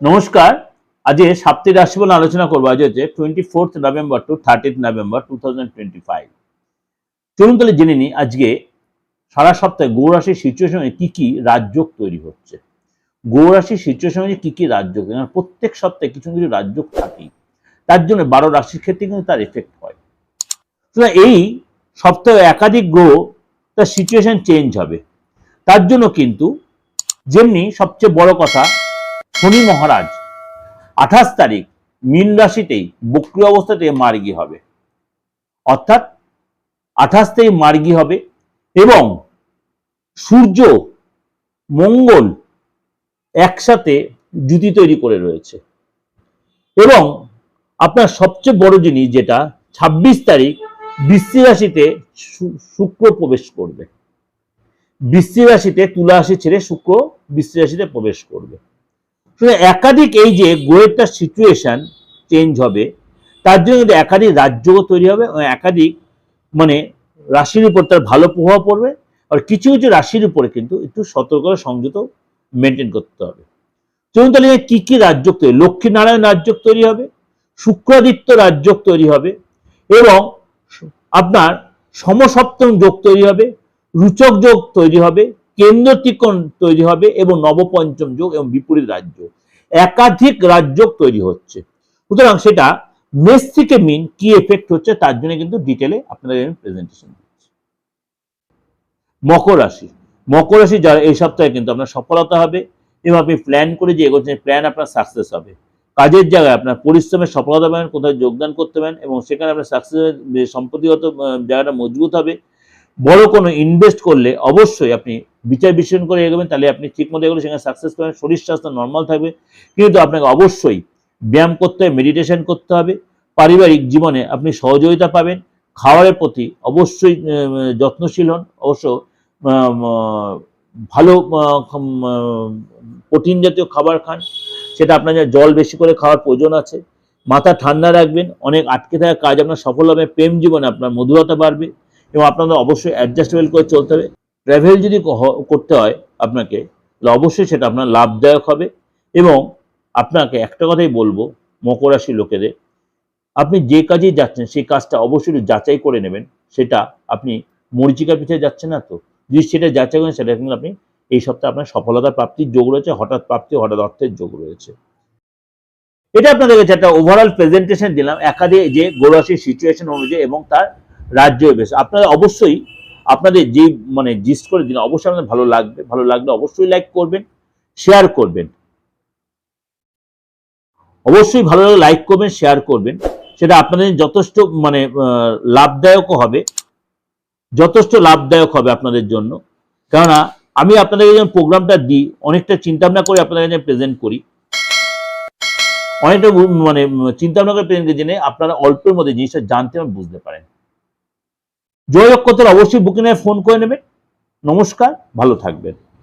নমস্কার। আজকে সাপ্তাহিক রাশিফল আলোচনা করব। আজ হচ্ছে twenty fourth November to thirtieth November two thousand twenty five চলুন তাহলে জেনে নিই আজকে সারা সপ্তাহে গৌরাশির সিচুয়েশনে কি কি রাজযোগ তৈরি হচ্ছে। গৌরাশির সিচুয়েশনে কি কি রাজযোগ? প্রত্যেক সপ্তাহে কিছু কিছু রাজযোগ থাকেই। তার জন্য বারো রাশির ক্ষেত্রে কিন্তু তার এফেক্ট হয়। সুতরাং এই সপ্তাহে একাধিক গ্রহ তার সিচুয়েশন চেঞ্জ হবে। তার জন্য কিন্তু যেমনি সবচেয়ে বড় কথা শনি মহারাজ, আঠাশ তারিখ মীন রাশিতেই বক্রি অবস্থাতে মার্গী হবে। অর্থাৎ আঠাশ তারিখ মার্গী হবে এবং সূর্য, মঙ্গল একসাথে জুতি তৈরি করে রয়েছে। এবং আপনার সবচেয়ে বড় জিনিস যেটা, ছাব্বিশ তারিখ বৃশ্চিক রাশিতে শুক্র প্রবেশ করবে। বৃশ্চিক রাশিতে তুলা রাশি ছেড়ে শুক্র বৃষ্টি রাশিতে প্রবেশ করবে। একাধিক এই যে গ্রহেরটা সিচুয়েশন চেঞ্জ হবে, তার জন্য কিন্তু একাধিক রাজ্যও তৈরি হবে একাধিক মানে রাশির উপর তার ভালো প্রভাব পড়বে আর কিছু কিছু রাশির উপরে কিন্তু একটু সতর্কতা সংযত মেনটেন করতে হবে। চলুন তাহলে কি কি রাজ্য তৈরি, লক্ষ্মীনারায়ণ রাজ্য তৈরি হবে, শুক্রাদিত্য রাজ্য তৈরি হবে এবং আপনার সমসপ্তম যোগ তৈরি হবে, রুচক যোগ তৈরি হবে কেন্দ্র ত্রিকোণ তৈরি হবে এবং নবপঞ্চম যোগ এবং বিপরীত রাজ্য। একাধিক রাজ্য তৈরি হচ্ছে। সুতরাং সেটা মেষ থেকে মিন কি এফেক্ট হচ্ছে তার জন্য কিন্তু ডিটেলে আপনাদের প্রেজেন্টেশন মকর রাশি। মকর রাশি যারা এই সপ্তাহে কিন্তু আপনার সফলতা হবে। এবং আপনি প্ল্যান করে যে এগোচ্ছেন প্ল্যান আপনার সাকসেস হবে। কাজের জায়গায় আপনার পরিশ্রমের সফলতা পাবেন, কোথায় যোগদান করতে পারেন এবং সেখানে আপনার সাকসেসের সম্পত্তিগত জায়গাটা মজবুত হবে। বড় কোনো ইনভেস্ট করলে অবশ্যই আপনি বিচার বিশ্লেষণ করে এগোবেন, তাহলে আপনি ঠিক মতো এগোলে সেখানে সাকসেস পাবেন শরীর স্বাস্থ্য নর্মাল থাকবে। কিন্তু আপনাকে অবশ্যই ব্যায়াম করতে হবে মেডিটেশন করতে হবে। পারিবারিক জীবনে আপনি সহযোগিতা পাবেন। খাবারের প্রতি অবশ্যই যত্নশীল হন। অবশ্য ভালো প্রোটিন জাতীয় খাবার খান। সেটা আপনার জল বেশি করে খাওয়ার প্রয়োজন আছে। মাথা ঠান্ডা রাখবেন। অনেক আটকে থাকা কাজ আপনার সফল হবে। প্রেম জীবনে আপনার মধুরতা বাড়বে। এবং আপনাদের অবশ্যই অ্যাডজাস্টেবল করে চলতে হবে। ট্রাভেল যদি করতে হয় আপনাকে, তাহলে অবশ্যই সেটা আপনার লাভদায়ক হবে। এবং আপনাকে একটা কথাই বলব মকর রাশি লোকেদের, আপনি যে কাজেই যাচ্ছেন, সেই কাজটা অবশ্যই যাচাই করে নেবেন। সেটা আপনি মরিচিকার পিছিয়ে যাচ্ছেন না তো। যদি সেটা যাচাই করেন, সেটা কিন্তু আপনি এই সপ্তাহে আপনার সফলতা প্রাপ্তির যোগ রয়েছে, হঠাৎ প্রাপ্তি, হঠাৎ অর্থের যোগ রয়েছে। এটা আপনাদের কাছে একটা ওভারঅল প্রেজেন্টেশন দিলাম। একাধিক যে গোরাশির সিচুয়েশন অনুযায়ী এবং তার রাজ্য বেশ। আপনারা অবশ্যই আপনাদের যে মানে জিস্ট করে দিন, অবশ্যই আপনাদের ভালো লাগবে। ভালো লাগলে অবশ্যই লাইক করবেন শেয়ার করবেন। অবশ্যই ভালো লাগলে লাইক করবেন শেয়ার করবেন। সেটা আপনাদের যথেষ্ট মানে লাভদায়কও হবে। যথেষ্ট লাভদায়ক হবে আপনাদের জন্য। কেননা, আমি আপনাদের যখন প্রোগ্রামটা দিই, অনেকটা চিন্তা ভাবনা করে আপনাদের কাছে প্রেজেন্ট করি। অনেকটা মানে চিন্তা ভাবনা করে প্রেজেন্ট জেনে আপনারা অল্পের মধ্যে জিনিসটা জানতে এবং বুঝতে পারেন। যোগাযোগ করতে অবশ্যই বুকিংয়ে ফোন করে নেবেন। নমস্কার ভালো থাকবেন।